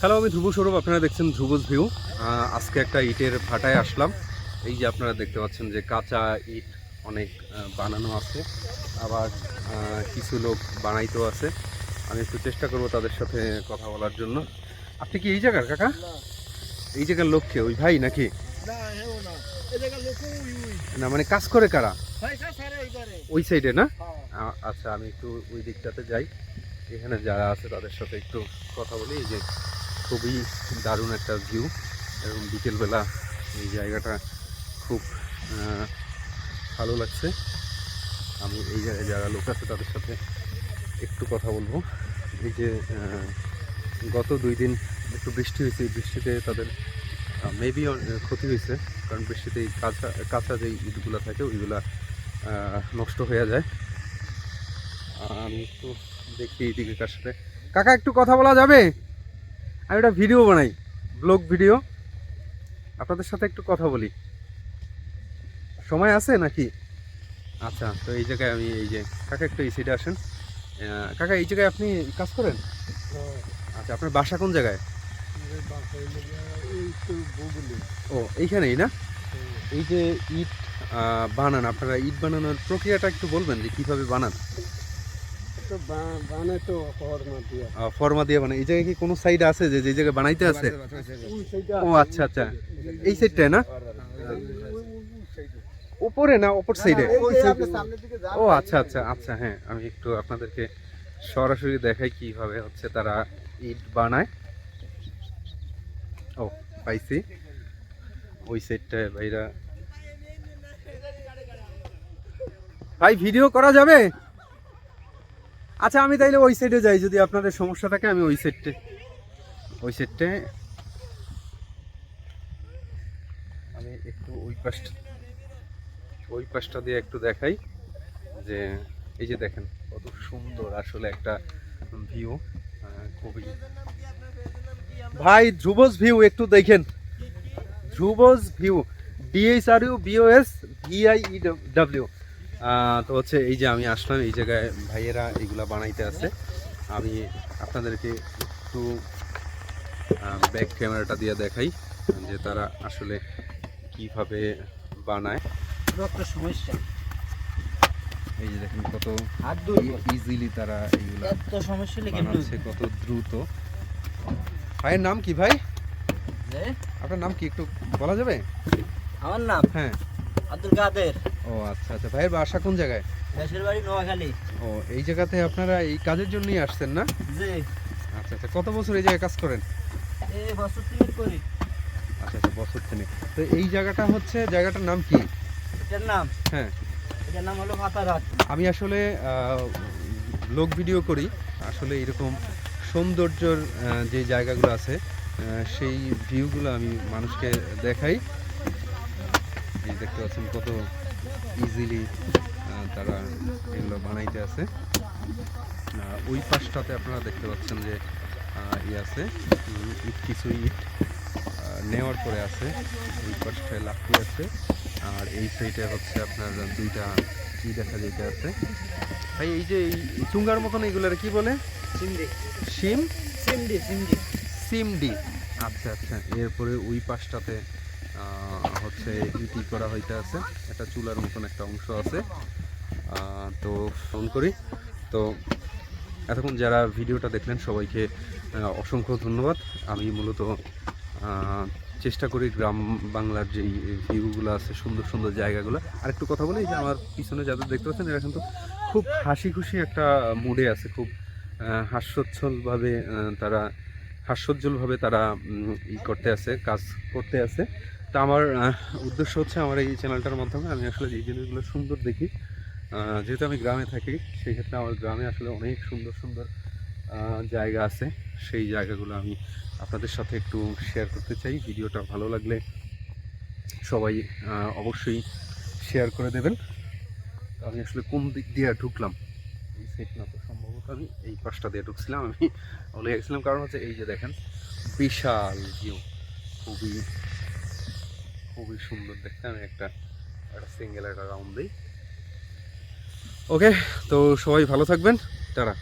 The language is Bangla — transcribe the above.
হ্যালো আমি ধ্রুব স্বরূপ আপনারা দেখছেন ধ্রুবজ ভিউ আজকে একটা ইটের ভাটায় আসলাম। এই যে আপনারা দেখতে পাচ্ছেন যে কাঁচা ইট অনেক বানানো আছে। আবার কিছু লোক বানাইতেও আছে। আমি একটু চেষ্টা করব তাদের সাথে কথা বলার জন্য। আপনি কি এই জায়গার কাকা? এই জায়গার লোককে ওই ভাই নাকি? না মানে কাজ করে কারা? ওই সাইডে না? হ্যাঁ। আচ্ছা আমি একটু ওই দিকটাতে যাই। এখানে যারা আছে তাদের সাথে একটু কথা বলি। এই যে খুবই দারুণ একটা ভিউ এবং বিকেলবেলা এই জায়গাটা খুব ভালো লাগছে। আমি এই জায়গায় যারা লোক আছে তাদের সাথে একটু কথা বলব। এই যে গত দুই দিন একটু বৃষ্টি হয়েছে। বৃষ্টিতে তাদের মেবি ক্ষতি হয়েছে। কারণ বৃষ্টিতে এই কাঁচা কাঁচা যে ইটগুলো থাকে, ওইগুলা নষ্ট হয়ে যায়। আমি একটু দেখি এইদিকে কার সাথে। কাকা, একটু কথা বলা যাবে? আমি একটা ভিডিও বানাই ব্লগ ভিডিও আপনাদের সাথে একটু কথা বলি। সময় আছে নাকি? আচ্ছা তো এই জায়গায় আমি এই যে কাকা একটু এই সাইডে আসেন। কাকা এই জায়গায় আপনি কাজ করেন? আচ্ছা আপনার বাসা কোন জায়গায়? ও এইখানেই না? এই যে ইট বানান আপনারা ইট বানানোর প্রক্রিয়াটা একটু বলবেন যে কীভাবে বানান? ফর্মা দিয়া। দিয়ে বানান এই জায়গায় কি কোনো সাইড আছে যে যে জায়গায় বানাইতে আছে? ও আচ্ছা আচ্ছা। এই সাইডটায় না? উপরে না অপর সাইডে ও আচ্ছা আচ্ছা আচ্ছা হ্যাঁ আমি একটু আপনাদেরকে সরাসরি দেখাই কীভাবে হচ্ছে তারা ইট বানায়। ও পাইছি। ওই সাইডটায় ভাইরা। ভাই ভিডিও করা যাবে? আচ্ছা আমি তাইলে ওই সাইডে যাই, যদি আপনাদের সমস্যা থাকে, আমি ওই সাইডটে ওই সাইডটে আমি একটু ওই পাশটা ওই পাশটা দিয়ে একটু দেখাই যে, এই যে দেখেন, কত সুন্দর আসলে একটা ভিউ খুবই। ভাই, ধ্রুবস ভিউ একটু দেখেন। Dhruv's view DHR U VOS VI E W তো হচ্ছে এই যে আমি আসলাম এই জায়গায় ভাইয়েরা এগুলা বানাইতে আছে। আমি আপনাদেরকে একটু ব্যাক ক্যামেরাটা দিয়ে দেখাই যে তারা আসলে কীভাবে বানায়। একটা সমস্যা। এই যে দেখেন কত ইজিলি তারা এইগুলো এত সমস্যা লেগে বানাচ্ছে কত দ্রুত। ভাইয়ের নাম কি ভাই? আপনার নাম কি একটু বলা যাবে? আমার নাম? হ্যাঁ। আব্দুল কাদের। ও আচ্ছা আচ্ছা। ভাইয়ের বাসা কোন জায়গায়? দেশের বাড়ি নোয়াখালী। ও এই জায়গাতে আপনারা এই কাজের জন্যই আসছেন না? যে আচ্ছা আচ্ছা। কত বছর এই জায়গায় কাজ করেন? এই বছর তিন করি। আচ্ছা আচ্ছা। বছর তিনেক। তো এই জায়গাটা হচ্ছে জায়গাটার নাম কি? এটার নাম? হ্যাঁ। এটার নাম হলো ফাতারহাট। আমি আসলে ব্লগ ভিডিও করি। আসলে এরকম সৌন্দর্যর যে জায়গাগুলো আছে সেই ভিউগুলো আমি মানুষকে দেখাই। এই দেখতে পাচ্ছেন কত ইজিলি তারা এগুলো বানাইতে আছে। ওই পাশটাতে আপনারা দেখতে পাচ্ছেন যে ই আছে ইট কিছু ইট নেওয়ার পরে আছে ওই পাশটায় লাকড়ি আছে আর এই সাইডে হচ্ছে আপনার দুইটা কি দেখা যাইতে আছে। ভাই এই যে এই চুঙ্গার মতন এগুলোর কি বলে? সিমডি। শিম? সিমডি সিমডি। সিমডি। আচ্ছা আচ্ছা এরপরে ওই পাশটাতে হচ্ছে ইটি করা হইতে আছে। একটা চুলার মতন একটা অংশ আছে। তো ফোন করি। তো এতক্ষণ যারা ভিডিওটা দেখলেন সবাইকে অসংখ্য ধন্যবাদ। আমি মূলত চেষ্টা করি গ্রাম বাংলার যেই ভিউগুলো আছে, সুন্দর সুন্দর জায়গাগুলো। আর একটু কথা বলি যে আমার পিছনে যাদের দেখতে পাচ্ছেন, এরা কিন্তু খুব হাসি খুশি একটা মুডে আছে। খুব হাস্যোচ্ছলভাবে তারা, হাস্যোজ্জ্বলভাবে তারা ই করতে আছে, কাজ করতে আছে। তা আমার উদ্দেশ্য হচ্ছে আমার এই চ্যানেলটার মাধ্যমে আমি আসলে এই জিনিসগুলো সুন্দর দেখি যেহেতু আমি গ্রামে থাকি, সেই ক্ষেত্রে আমার গ্রামে আসলে অনেক সুন্দর সুন্দর জায়গা আছে। সেই জায়গাগুলো আমি আপনাদের সাথে একটু শেয়ার করতে চাই। ভিডিওটা ভালো লাগলে সবাই অবশ্যই শেয়ার করে দেবেন। আমি আসলে কোন দিক দিয়ে ঢুকলাম? এই সাইড না তো, সম্ভবত আমি এই পাশটা দিয়ে ঢুকছিলাম। আমি বলে গেছিলাম। কারণ হচ্ছে এই যে দেখেন, বিশাল ভিউ খুবই খুবই সুন্দর দেখতে। আমি একটা একটা সিঙ্গেল একটা রাউন্ড দিই। ওকে তো সবাই ভালো থাকবেন। টাটা।